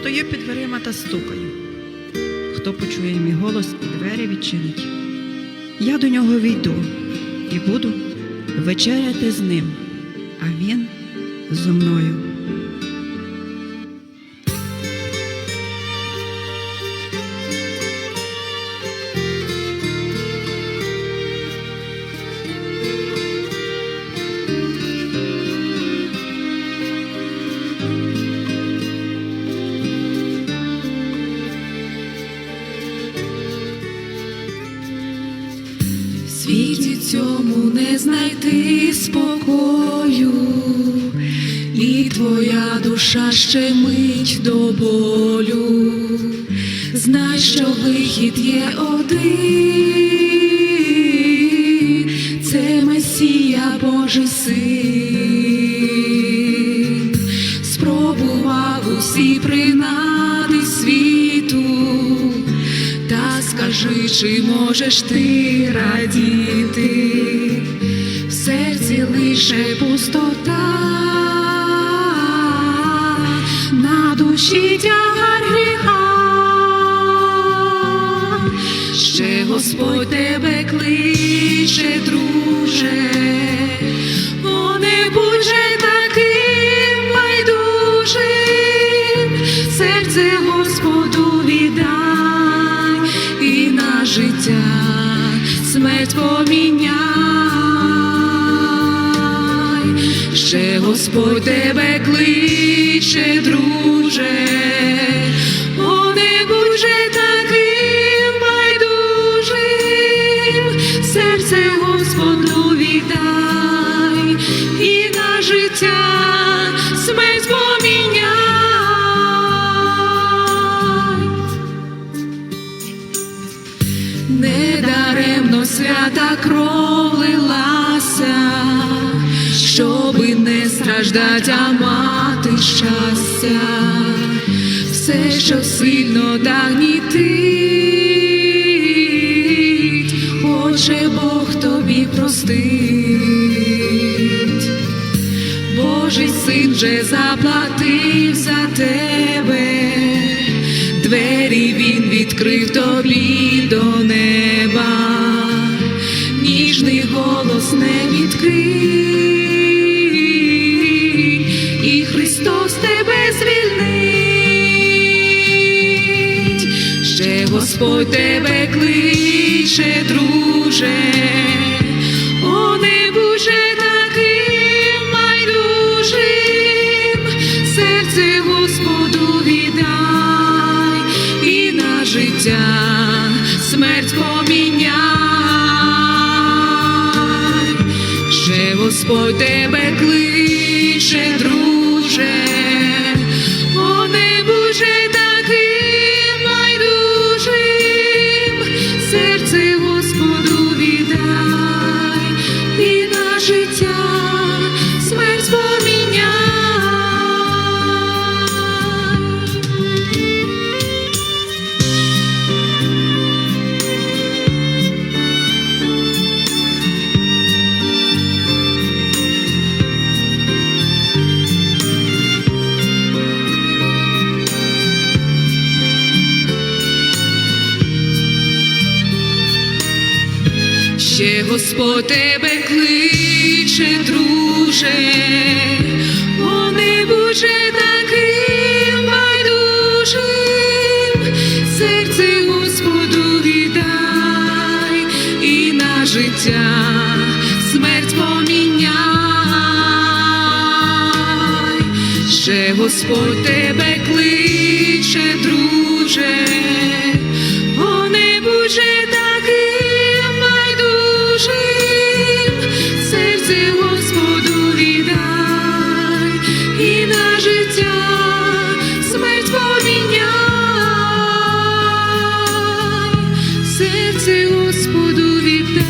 Стою під дверима та стукаю. Хто почує мій голос і двері відчинить. Я до нього війду і буду вечеряти з ним, а він зо мною. Цьому не знайти спокою, і твоя душа ще мить до болю. Знай, що вихід є один, це Месія Божий син, скажи, чи можеш ти радіти, в серці лише пустота, на душі тягар гріха, ще Господь тебе кличе, друже, Господь тебе кличе, друже, о, не будь же таким байдужим, серце Господу віддай і на життя смерть поміняй. Недаремно свята кров страждать, а мати щастя, все, що сильно дагнітить, хоче Бог тобі простить. Божий син вже заплатив за тебе, двері він відкрив тобі до Господь тебе кличе, друже. О, не будь же таким байдужим, серце Господу віддай і на життя смерть поміняй, ще Господь тебе кличе, друже. О, не будь Ще Господь тебе кличе, друже, о, не будь таким байдужим, серце Господу віддай і на життя смерть поміняй, ще Господь тебе кличе, друже, о, не будь серце Господу віддай